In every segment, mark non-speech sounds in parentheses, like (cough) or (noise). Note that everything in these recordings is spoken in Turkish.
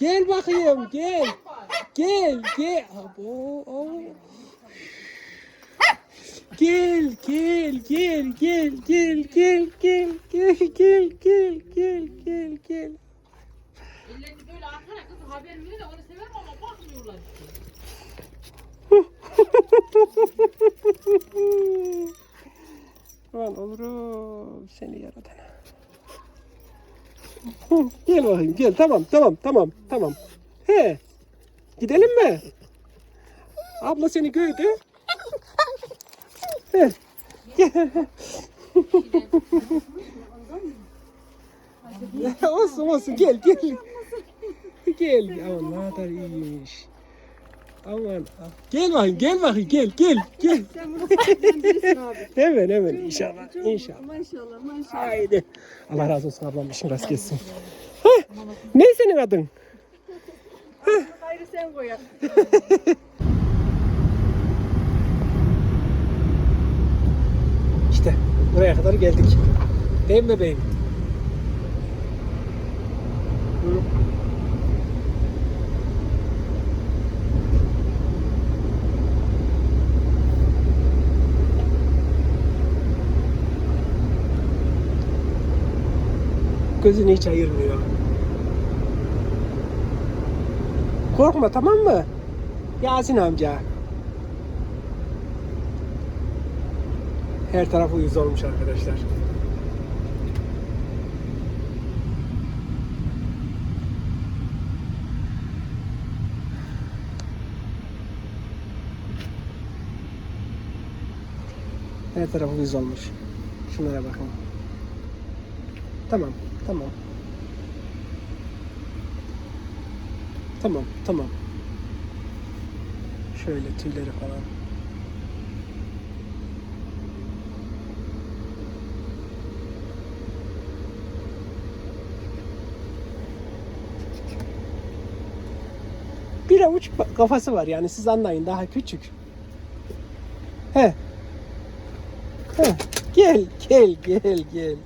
Gel bakayım gel. Gel gel. Abo, abo. Gel gel gel gel gel gel gel gel gel gel gel gel gel. Ellerini böyle atsana kızım haber verir de onu severim ama bakmıyorlar işte. Aman olurum seni yaradana. Gel bakayım gel tamam tamam tamam tamam. He gidelim mi? Abla seni gördü. He. (laughs) Olsun olsun gel gel. Gel. Ne kadar iyiymiş. Aman. Gel bakayım gel bakayım gel gel gel. (laughs) Sen bunu abi. Hemen hemen inşallah. İnşallah. Maşallah maşallah. Haydi. Allah razı olsun ablam işin rast gelsin. Hah, ne senin adın? Gayrı sen koyar. İşte buraya kadar geldik. Değil mi bebeğim? Hı. Gözünü hiç ayırmıyor. Korkma tamam mı? Yasin amca. Her tarafı yüz olmuş arkadaşlar. Her tarafı yüz olmuş. Şunlara bakın. Tamam, tamam. Tamam, tamam. Şöyle tüyleri falan. Bir avuç kafası var yani siz anlayın daha küçük. He. He. Gel gel gel gel.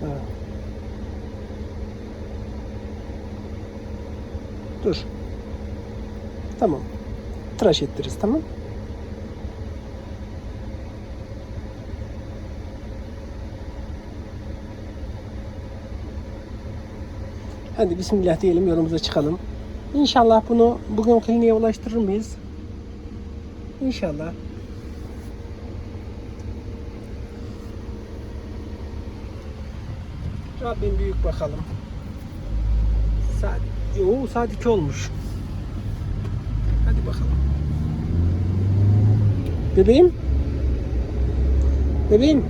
Şöyle. Dur. Tamam. Tıraş ettiririz tamam. Hadi bismillah diyelim yolumuza çıkalım. İnşallah bunu bugün kliniğe ulaştırır mıyız? İnşallah. Rabbim büyük bakalım. Saat, Oo, saat 2 olmuş. Hadi bakalım. Bebeğim? Bebeğim?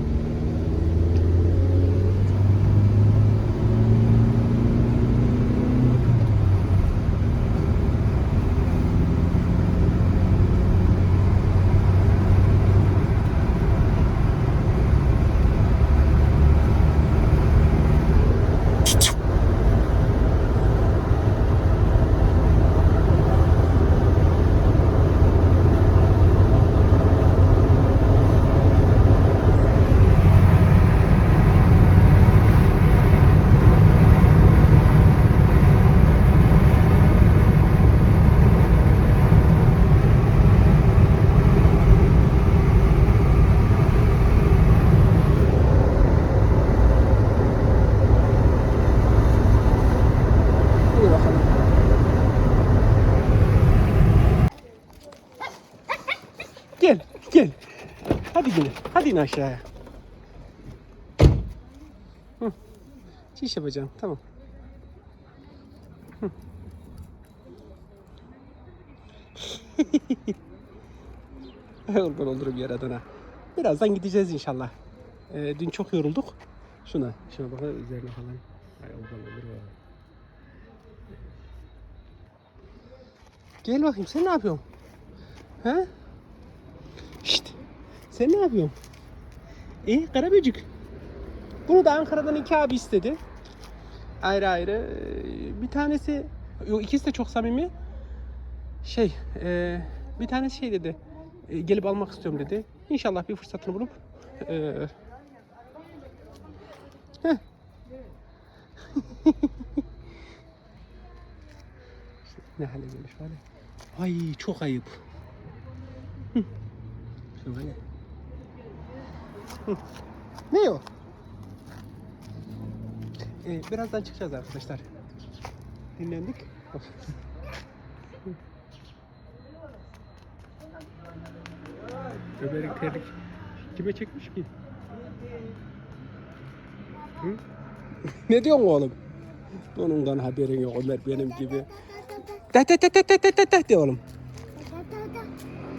Hadi bakalım. Gel, gel. Hadi yine, hadi in aşağıya. Hı. Şiş yapacağım, tamam. Hı. (laughs) Kurban olurum yaradana. Birazdan gideceğiz inşallah. Ee, dün çok yorulduk. Şuna, şuna bakın üzerine falan. Ay kurban olurum ya. Gel bakayım sen ne yapıyorsun? He? Şşt. Sen ne yapıyorsun? E Karaböcük. Bunu da Ankara'dan iki abi istedi. Ayrı ayrı. Ee, Bir tanesi, yok ikisi de çok samimi. Şey, e, bir tanesi şey dedi. e, Gelip almak istiyorum dedi. İnşallah bir fırsatını bulup e, (laughs) ne hale gelmiş var ya. Ay çok ayıp. Şöyle. (laughs) Ne o? Ee, birazdan çıkacağız arkadaşlar. Dinlendik. (laughs) Ömer'in terlik kime çekmiş ki? Hı? (laughs) ne diyorsun oğlum? Onundan haberin yok Ömer benim gibi. De de de de de de de de de oğlum.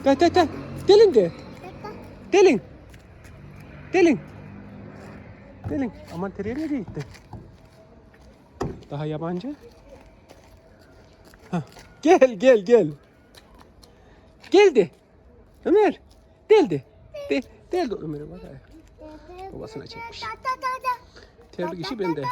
De de de. Gelin de. Gelin. Gelin. Gelin. Aman teriye nereye gitti? Daha yabancı. Hah. Gel gel gel. Geldi. Ömer. Geldi. De, geldi Ömer'e bak. Babasına çekmiş. Terlik işi bende.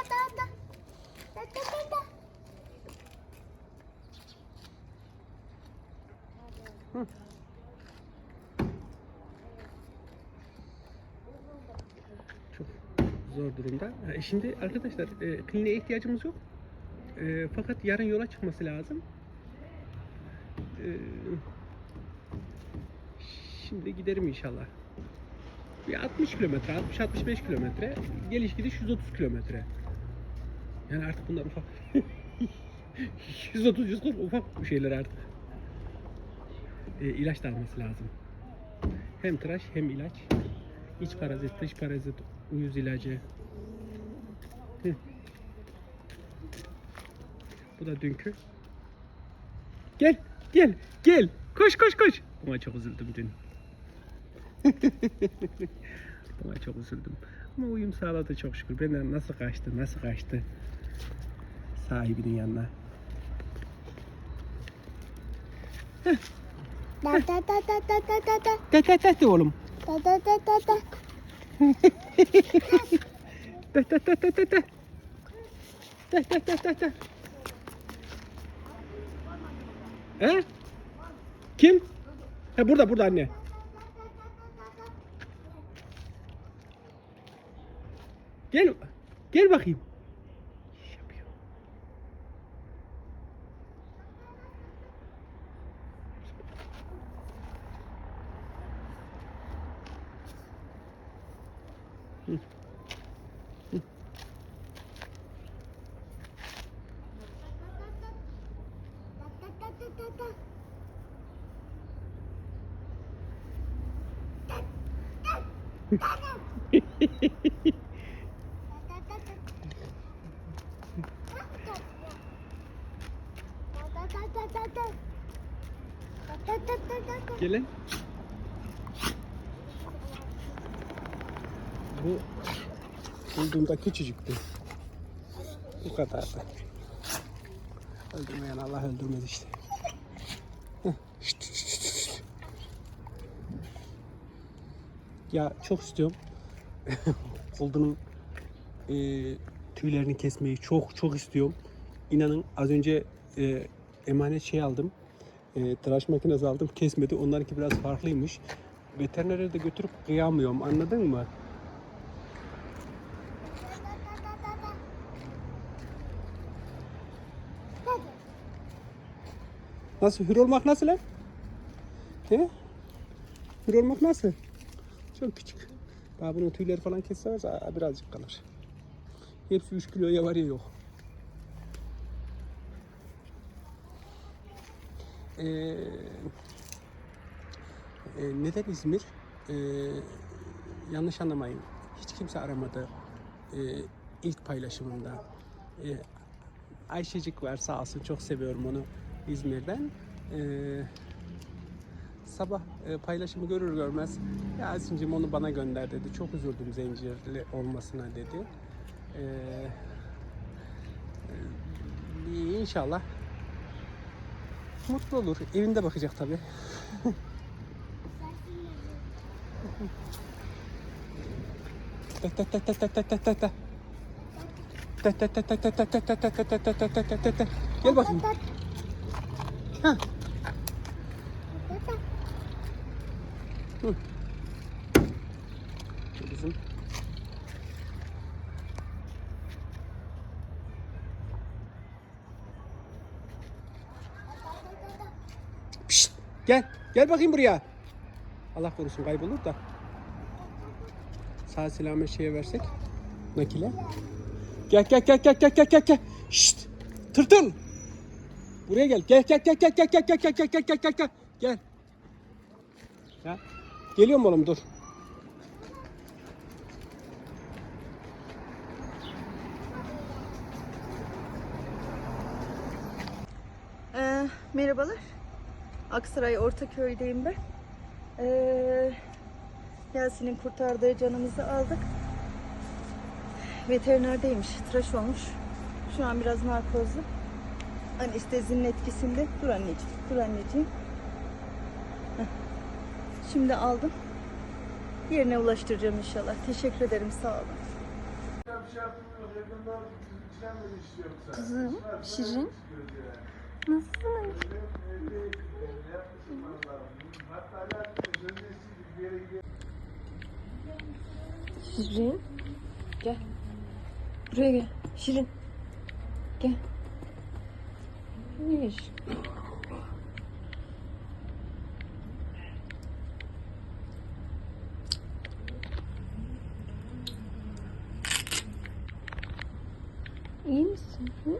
Çok zor durumda. Ha, Şimdi arkadaşlar e, kliniğe ihtiyacımız yok. E, fakat yarın yola çıkması lazım. E, şimdi giderim inşallah. Bir 60 kilometre, 60-65 kilometre. Geliş gidiş 130 kilometre. Yani artık bunlar ufak. (laughs) 130-140 ufak şeyler artık. E, ilaç da alması lazım. Hem tıraş hem ilaç. İç parazit, dış parazit, uyuz ilacı. Hı. Bu da dünkü. Gel, gel, gel. Koş, koş, koş. Buna çok üzüldüm dün. (laughs) Buna çok üzüldüm. Ama uyum sağladı çok şükür. Benden nasıl kaçtı, nasıl kaçtı. Sahibinin yanına. Da da da da da da da da De de de de oğlum. da da da da da. Da da da da da da. Da da da da da. He? Kim? He burada burada anne. Gel. Gel bakayım. Gelin. Bu bulduğumda küçücüktü. Bu kadardı. Öldürmeyen Allah öldürmez işte. Ya çok istiyorum. (laughs) Buldunun e, tüylerini kesmeyi çok çok istiyorum. İnanın az önce e, emanet şey aldım. E, tıraş makinesi aldım. Kesmedi. Onlarınki biraz farklıymış. Veterinere de götürüp kıyamıyorum. Anladın mı? Nasıl? Hür olmak nasıl lan? He? Hür olmak nasıl? Çok küçük. Daha bunun tüyleri falan kesse varsa aa, birazcık kalır. Hepsi 3 kiloya var ya yok. Ee, e, neden İzmir? Ee, yanlış anlamayın. Hiç kimse aramadı. Ee, ilk paylaşımında. Ee, Ayşecik var sağ olsun çok seviyorum onu İzmir'den. Ee, sabah e, paylaşımı görür görmez Yasin'cim onu bana gönder dedi. Çok üzüldüm zincirli olmasına dedi. Ee, e, inşallah mutlu olur. Evinde bakacak tabi. Gel bakayım. Hı. Gel. Gel bakayım buraya. Allah korusun kaybolur da. Sağ selamet şeye versek. Nakile. Gel gel gel gel gel gel gel gel. Şşt. Tırtıl. Buraya gel. Gel gel gel gel gel gel gel gel gel gel gel gel gel. Gel. Ya. Geliyorum oğlum dur. Ee, merhabalar. Aksaray Ortaköy'deyim ben. Ee, Yasin'in kurtardığı canımızı aldık. Veterinerdeymiş, tıraş olmuş. Şu an biraz narkozlu. Anestezinin etkisinde. Dur anneciğim, dur anneciğim. Heh. Şimdi aldım. Yerine ulaştıracağım inşallah. Teşekkür ederim, sağ olun. Kızım, Şirin. Nasılsın? Şirin. Gel. Buraya gel. Şirin. Gel. Hayır. İyi misin? Hı?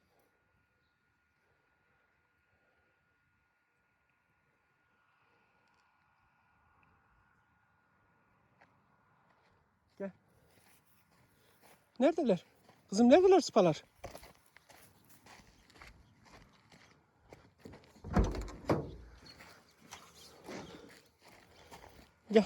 Neredeler? Kızım neredeler sıpalar? Gel.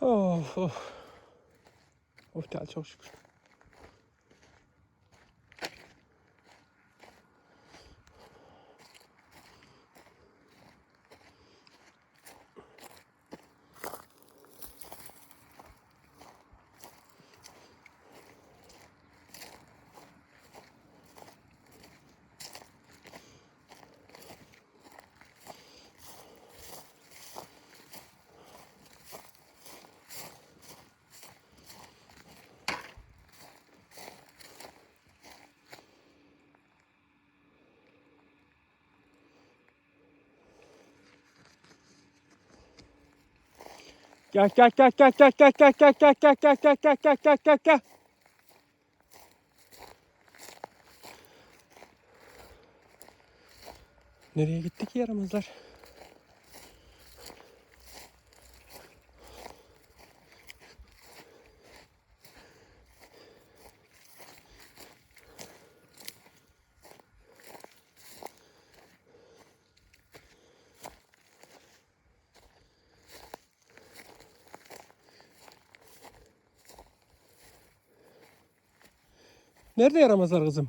Oh, oh. Oh, çok şükür. Gel gel gel gel gel gel gel gel gel gel gel gel gel gel gel gel gel. Nereye gitti ki yaramazlar? Nerede yaramazlar kızım?